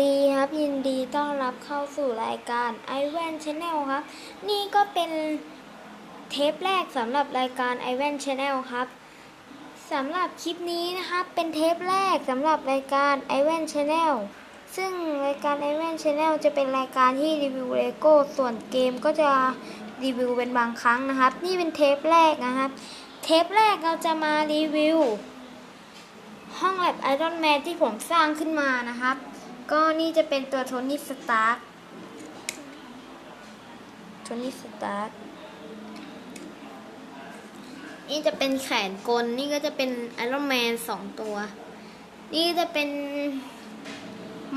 ดีครับยินดีต้อนรับเข้าสู่รายการ i w a n Channel ครับ นี่ก็เป็นเทปแรกสำหรับรายการ i w a n Channel ครับสำหรับคลิปนี้นะครับเป็นเทปแรกสำหรับรายการ i w a n Channel ซึ่งรายการ i w a n Channel จะเป็นรายการที่รีวิวเลโก้ส่วนเกมก็จะรีวิวเป็นบางครั้งนะครับ นี่เป็นเทปแรกนะครับ เทปแรกเราจะมารีวิว รอนแมนที่ผมสร้างขึ้นมานะครับ ก็นี่จะเป็นตัวโทนี่สตาร์กโทนี่สตาร์กนี่จะเป็นแขนกล นี่ก็จะเป็นไอรอนแมนสองตัว นี่จะเป็น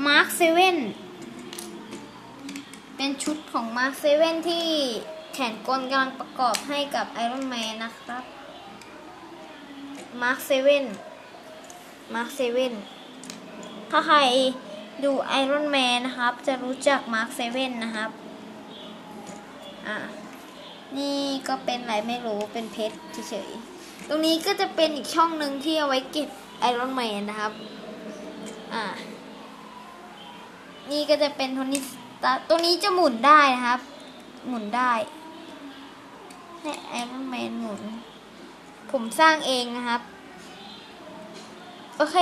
มาร์คเซเว่นเป็นชุดของมาร์คเซเว่นที่แขนกลกำลังประกอบให้กับไอรอนแมนนะครับมาร์คเซเว่น มาร์คเซเว่นถ้าใครดูไอรอนแมนนะครับ จะรู้จักมาร์คเซเว่นนะครับ อะ นี่ก็เป็นอะไรไม่รู้เป็นเพชรเฉยๆ ตรงนี้ก็จะเป็นอีกช่องหนึ่งที่เอาไว้เก็บไอรอนแมนนะครับ อะ นี่ก็จะเป็นโทนี่สตาร์ตรงนี้จะหมุนได้นะครับ หมุนได้ ให้ไอรอนแมนหมุน ผมสร้างเองนะครับ โอเค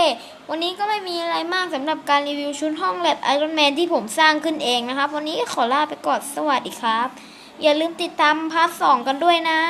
วันนี้ก็ไม่มีอะไรมากสำหรับการรีวิวชุดห้องแลบไอรอนแมนที่ผมสร้างขึ้นเองนะครับ วันนี้ขอลาไปก่อนสวัสดีครับ อย่าลืมติดตามพาร์ทสองกันด้วยนะ